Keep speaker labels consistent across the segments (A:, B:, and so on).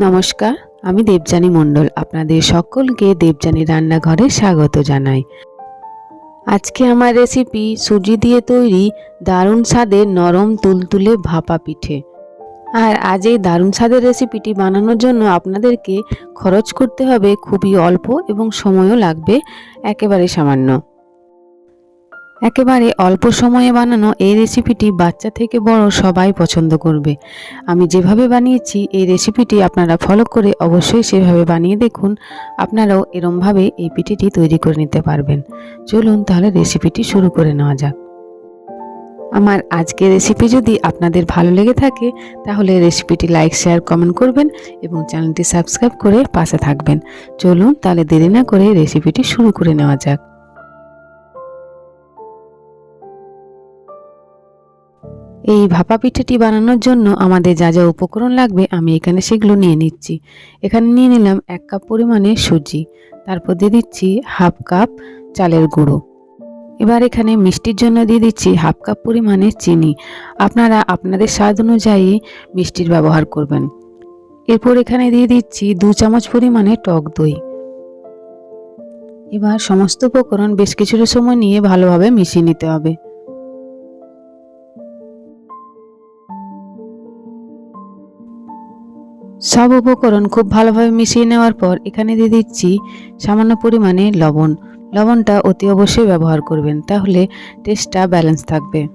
A: নমস্কার, আমি দেবযানী মণ্ডল। আপনাদের সকলকে দেবযানী রান্নাঘরে স্বাগত জানাই। আজকে আমার রেসিপি সুজি দিয়ে তৈরি দারুণ স্বাদের নরম তুলতুলে ভাপা পিঠে। আর আজ এই দারুণ স্বাদের রেসিপিটি বানানোর জন্য আপনাদেরকে খরচ করতে হবে খুবই অল্প এবং সময়ও লাগবে একেবারে সামান্য। একেবারে অল্প সময়ে বানানো এই রেসিপিটি বাচ্চা থেকে বড় সবাই পছন্দ করবে। আমি যেভাবে বানিয়েছি এই রেসিপিটি আপনারা ফলো করে অবশ্যই সেভাবে বানিয়ে দেখুন। আপনারাও এরমভাবে এই পিঠিটি তৈরি করে নিতে পারবেন। চলুন তাহলে রেসিপিটি শুরু করে নেওয়া যাক। আমার আজকের রেসিপি যদি আপনাদের ভালো লেগে থাকে, তাহলে রেসিপিটি লাইক, শেয়ার, কমেন্ট করবেন এবং চ্যানেলটি সাবস্ক্রাইব করে পাশে থাকবেন। চলুন তাহলে দেরি না করে রেসিপিটি শুরু করে নেওয়া যাক। এই ভাপা পিঠেটি বানানোর জন্য আমাদের যা যা উপকরণ লাগবে আমি এখানে সেগুলো নিয়ে নিচ্ছি। এখানে নিয়ে নিলাম এক কাপ পরিমাণে সুজি, তারপর দিয়ে দিচ্ছি হাফ কাপ চালের গুঁড়ো। এবার এখানে মিষ্টির জন্য দিয়ে দিচ্ছি হাফ কাপ পরিমাণে চিনি। আপনারা আপনাদের স্বাদ অনুযায়ী মিষ্টির ব্যবহার করবেন। এরপর এখানে দিয়ে দিচ্ছি দু চামচ পরিমাণে টক দই। এবার সমস্ত উপকরণ বেশ কিছুটা সময় নিয়ে ভালোভাবে মিশিয়ে নিতে হবে। সব উপকরণ খুব ভালোভাবে মিশিয়ে নেওয়ার পর এখানে দিয়ে দিচ্ছি সামান্য পরিমাণে লবণ। লবণটা অতি অবশ্যই ব্যবহার করবেন, তাহলে টেস্টটা ব্যালেন্স থাকবে।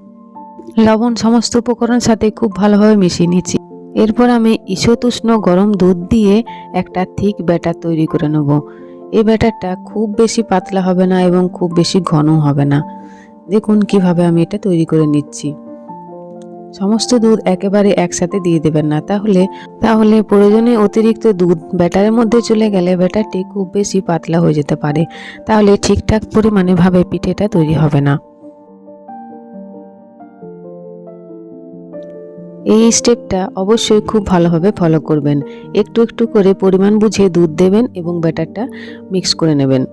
A: লবণ সমস্ত উপকরণ সাথে খুব ভালোভাবে মিশিয়ে নিচ্ছি। এরপর আমি ঈষৎ উষ্ণ গরম দুধ দিয়ে একটা থিক ব্যাটার তৈরি করে নেব। এই ব্যাটারটা খুব বেশি পাতলা হবে না এবং খুব বেশি ঘন হবে না। দেখুন কীভাবে আমি এটা তৈরি করে নিচ্ছি। সমস্ত দুধ একেবারে একসাথে দিয়ে দেবেন না। তাহলে তাহলে প্রয়োজনে অতিরিক্ত দুধ ব্যাটারের মধ্যে চলে গেলে ব্যাটারটি খুব বেশি পাতলা হয়ে যেতে পারে। তাহলে ঠিকঠাক পরিমাণে ভাবে পিঠেটা তৈরি হবে না। এই স্টেপটা অবশ্যই খুব ভালোভাবে ফলো করবেন। একটু একটু করে পরিমাণ বুঝে দুধ দেবেন এবং ব্যাটারটা মিক্স করে নেবেন।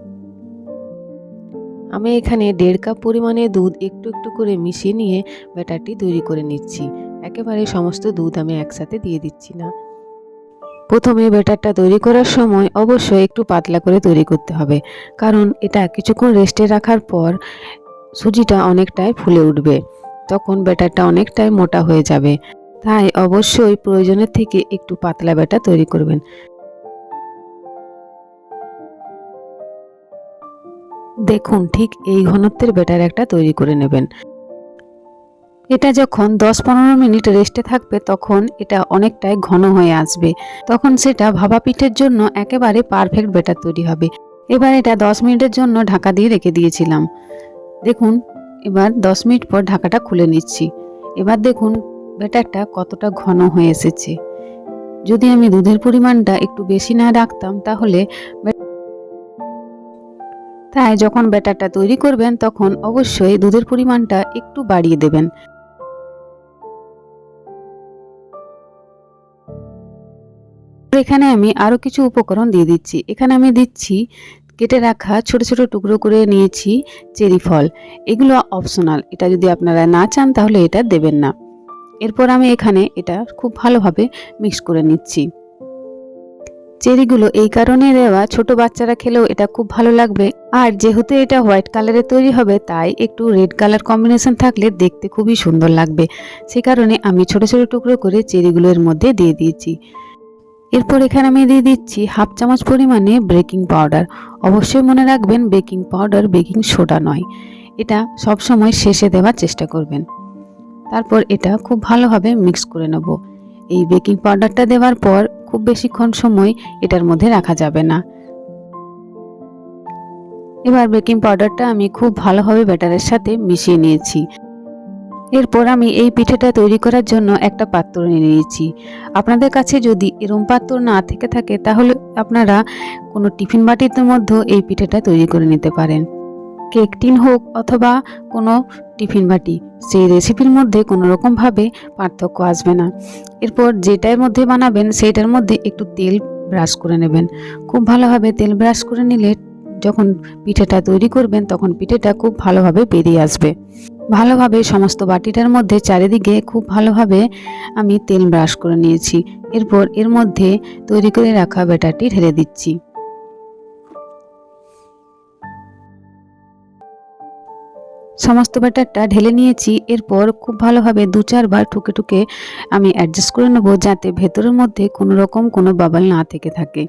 A: আমি এখানে দেড় কাপ পরিমাণে দুধ একটু একটু করে মিশিয়ে নিয়ে ব্যাটারটি তৈরি করে নিচ্ছি। একেবারে সমস্ত দুধ আমি একসাথে দিয়ে দিচ্ছি না। প্রথমে ব্যাটারটা তৈরি করার সময় অবশ্যই একটু পাতলা করে তৈরি করতে হবে, কারণ এটা কিছুক্ষণ রেস্টে রাখার পর সুজিটা অনেকটাই ফুলে উঠবে, তখন ব্যাটারটা অনেকটাই মোটা হয়ে যাবে। তাই অবশ্যই প্রয়োজনের থেকে একটু পাতলা ব্যাটার তৈরি করবেন। দেখুন, ঠিক এই ঘনত্বের ব্যাটার একটা তৈরি করে নেবেন। এটা যখন দশ পনেরো মিনিট রেস্টে থাকবে, তখন এটা অনেকটাই ঘন হয়ে আসবে। তখন সেটা ভাবা পিঠের জন্য একেবারে পারফেক্ট ব্যাটার তৈরি হবে। এবার এটা দশ মিনিটের জন্য ঢাকা দিয়ে রেখে দিয়েছিলাম। দেখুন, এবার দশ মিনিট পর ঢাকাটা খুলে নিচ্ছি। এবার দেখুন ব্যাটারটা কতটা ঘন হয়ে এসেছে। যদি আমি দুধের পরিমাণটা একটু বেশি না রাখতাম, তাহলে তাই যখন ব্যাটারটা তৈরি করবেন, তখন অবশ্যই দুধের পরিমাণটা একটু বাড়িয়ে দেবেন। এখানে আমি আরও কিছু উপকরণ দিয়ে দিচ্ছি। এখানে আমি দিচ্ছি, কেটে রাখা ছোট ছোট টুকরো করে নিয়েছি চেরি ফল। এগুলো অপশনাল। এটা যদি আপনারা না চান, তাহলে এটা দেবেন না। এরপর আমি এখানে এটা খুব ভালোভাবে মিক্স করে নিচ্ছি। চেরিগুলো এই কারণে দেওয়া ছোট বাচ্চারা খেলেও এটা খুব ভালো লাগবে। আর যেহেতু এটা হোয়াইট কালারে তৈরি হবে, তাই একটু রেড কালার কম্বিনেশন থাকলে দেখতে খুবই সুন্দর লাগবে। সে কারণে আমি ছোট ছোট টুকরো করে চেরিগুলো এর মধ্যে দিয়ে দিয়েছি। এরপর এখানে আমি দিয়ে দিচ্ছি হাফ চামচ পরিমাণে বেকিং পাউডার। অবশ্যই মনে রাখবেন, বেকিং পাউডার বেকিং সোডা নয়। এটা সব সময় শেষে দেওয়ার চেষ্টা করবেন। তারপর এটা খুব ভালোভাবে মিক্স করে নেব। এই বেকিং পাউডারটা দেওয়ার পর খুব বেশিক্ষণ সময় এটার মধ্যে রাখা যাবে না। এবার বেকিং পাউডারটা আমি খুব ভালোভাবে ব্যাটারের সাথে মিশিয়ে নিয়েছি। এরপর আমি এই পিঠেটা তৈরি করার জন্য একটা পাত্র নিয়ে নিয়েছি। আপনাদের কাছে যদি এরম পাত্র না থেকে থাকে, তাহলে আপনারা কোনো টিফিন বাটির মধ্যে এই পিঠেটা তৈরি করে নিতে পারেন। কেক টিন হোক অথবা কোনো টিফিন বাটি, সেই রেসিপির মধ্যে কোনো রকমভাবে পার্থক্য আসবে না। এরপর যেটার মধ্যে বানাবেন সেইটার মধ্যে একটু তেল ব্রাশ করে নেবেন। খুব ভালোভাবে তেল ব্রাশ করে নিলে যখন পিঠেটা তৈরি করবেন, তখন পিঠেটা খুব ভালোভাবে বেরিয়ে আসবে। ভালোভাবে সমস্ত বাটিটার মধ্যে চারিদিকে খুব ভালোভাবে আমি তেল ব্রাশ করে নিয়েছি। এরপর এর মধ্যে তৈরি করে রাখা ব্যাটারটি ঢেলে দিচ্ছি। সমস্ত ব্যাটারটা ঢেলে নিয়েছি। এরপর খুব ভালোভাবে দু চারবার ঠুকে ঠুকে আমি অ্যাডজাস্ট করে নেব যাতে ভেতরের মধ্যে কোনো রকম কোনো বাবাল না থেকে থাকে।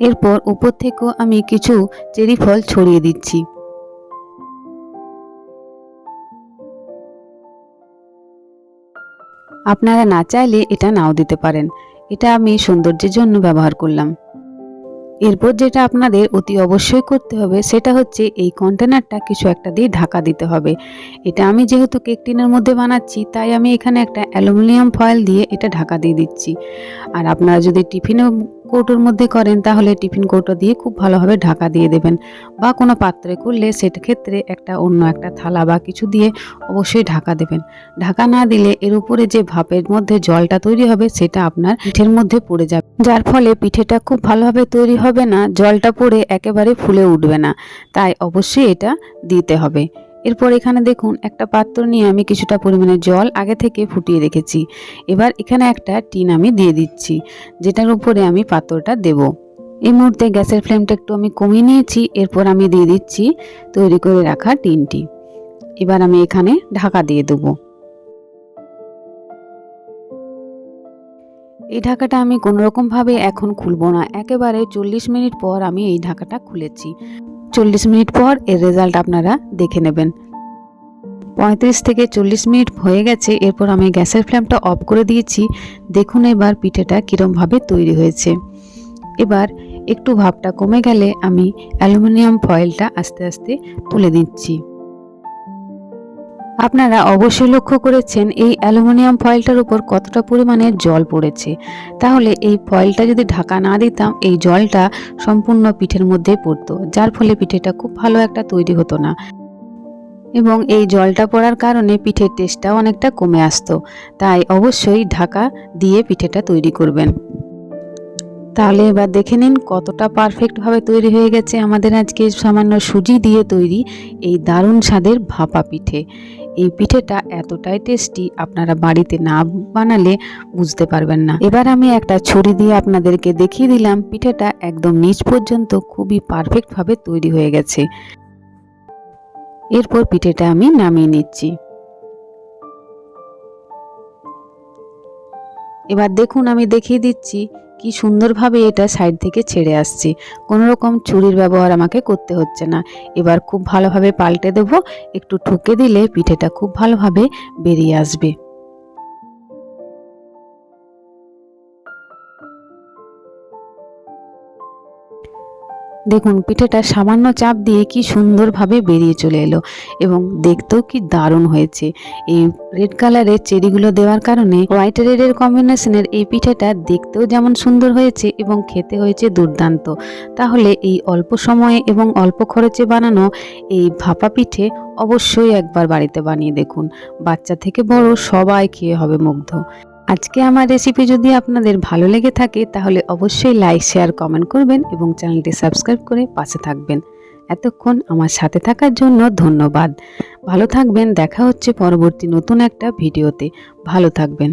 A: এরপর উপর থেকেও আমি কিছু চেরি ফল ছড়িয়ে দিচ্ছি। আপনারা না চাইলে এটা নাও দিতে পারেন। এটা আমি সৌন্দর্যের জন্য ব্যবহার করলাম। এরপর যেটা আপনাদের অতি অবশ্যই করতে হবে, সেটা হচ্ছে এই কন্টেনারটা কিছু একটা দিয়ে ঢাকা দিতে হবে। এটা আমি যেহেতু কেক টিনের মধ্যে বানাচ্ছি, তাই আমি এখানে একটা অ্যালুমিনিয়াম ফয়েল দিয়ে এটা ঢাকা দিয়ে দিচ্ছি। আর আপনারা যদি টিফিনে কৌটোর মধ্যে করেন, তাহলে টিফিন কৌটো দিয়ে খুব ভালোভাবে ঢাকা দিয়ে দেবেন বা কোনো পাত্রে করলে সেটা ক্ষেত্রে একটা অন্য একটা থালা বা কিছু দিয়ে অবশ্যই ঢাকা দেবেন। ঢাকা না দিলে এর উপরে যে ভাপের মধ্যে জলটা তৈরি হবে সেটা আপনার পিঠের মধ্যে পড়ে যাবে। যার ফলে পিঠেটা খুব ভালোভাবে তৈরি হবে না, জলটা পড়ে একেবারে ফুলে উঠবে না। তাই অবশ্যই এটা দিতে হবে। এরপর এখানে দেখুন, একটা পাত্র নিয়ে আমি কিছুটা পরিমাণে জল আগে থেকে ফুটিয়ে রেখেছি। এবার এখানে একটা টিন আমি দিয়ে দিচ্ছি, যেটার উপরে আমি পাত্রটা দেব। এই মুহূর্তে গ্যাসের ফ্লেমটা একটু আমি কমিয়ে নিয়েছি, এরপর আমি দিয়ে দিচ্ছি তৈরি করে রাখা টিনটি। এবার আমি এখানে ঢাকা দিয়ে দেবো। এই ঢাকাটা আমি কোনো রকমভাবে এখন খুলবো না। একেবারে চল্লিশ মিনিট পর আমি এই ঢাকাটা খুলেছি। চল্লিশ মিনিট পর এর রেজাল্ট আপনারা দেখে নেবেন। পঁয়ত্রিশ থেকে চল্লিশ মিনিট হয়ে গেছে, এরপর আমি গ্যাসের ফ্লেমটা অফ করে দিয়েছি। দেখুন এবার পিঠেটা কীরমভাবে তৈরি হয়েছে। এবার একটু ভাবটা কমে গেলে আমি অ্যালুমিনিয়াম ফয়েলটা আস্তে আস্তে তুলে দিচ্ছি আপনারা অবশ্যই লক্ষ্য করেছেন, এই অ্যালুমিনিয়াম ফয়েলটার উপর কতটা পরিমাণে জল পড়েছে। তাহলে এই ফয়েলটা যদি ঢাকা না দিতাম, এই জলটা সম্পূর্ণ পিঠের মধ্যে পড়তো, যার ফলে পিঠেটা খুব ভালো একটা তৈরি হতো না। এবং এই জলটা পড়ার কারণে পিঠের টেস্টটাও অনেকটা কমে আসতো। তাই অবশ্যই ঢাকা দিয়ে পিঠেটা তৈরি করবেন। তাহলে এবার দেখে নিন কতটা পারফেক্টভাবে তৈরি হয়ে গেছে আমাদের আজকে সামান্য সুজি দিয়ে তৈরি এই দারুণ স্বাদের ভাপা পিঠে। এই পিঠেটা এতটাই টেস্টি আপনারা বাড়িতে না বানালে বুঝতে পারবেন না। এবার আমি একটা ছুরি দিয়ে আপনাদেরকে দেখিয়ে দিলাম, পিঠেটা একদম নিচ পর্যন্ত খুবই পারফেক্টভাবে তৈরি হয়ে গেছে। এরপর পিঠেটা আমি নামিয়ে নিচ্ছি। এবার দেখুন আমি দেখিয়ে দিচ্ছি কি সুন্দরভাবে এটা সাইড থেকে ছেড়ে আসছে। কোনো রকম ছুরির ব্যবহার আমাকে করতে হচ্ছে না। এবার খুব ভালোভাবে পাল্টে দেব, একটু ঠুকে দিলে পিঠেটা খুব ভালোভাবে বেরিয়ে আসবে। দেখুন, পিঠেটা সামান্য চাপ দিয়ে কি সুন্দরভাবে বেরিয়ে চলে এলো এবং দেখতেও কি দারুণ হয়েছে। এই রেড কালারের চেরিগুলো দেওয়ার কারণে হোয়াইট রেডের কম্বিনেশনের এই পিঠেটা দেখতেও যেমন সুন্দর হয়েছে এবং খেতে হয়েছে দুর্দান্ত। তাহলে এই অল্প সময়ে এবং অল্প খরচে বানানো এই ভাপা পিঠে অবশ্যই একবার বাড়িতে বানিয়ে দেখুন। বাচ্চা থেকে বড় সবাই খেয়ে হবে মুগ্ধ। আজকে আমার রেসিপি যদি আপনাদের ভালো লেগে থাকে, তাহলে অবশ্যই লাইক শেয়ার কমেন্ট করবেন এবং চ্যানেলটি সাবস্ক্রাইব করে পাশে থাকবেন। এতক্ষণ আমার সাথে থাকার জন্য ধন্যবাদ। ভালো থাকবেন, দেখা হচ্ছে পরবর্তী নতুন একটা ভিডিওতে ভালো থাকবেন।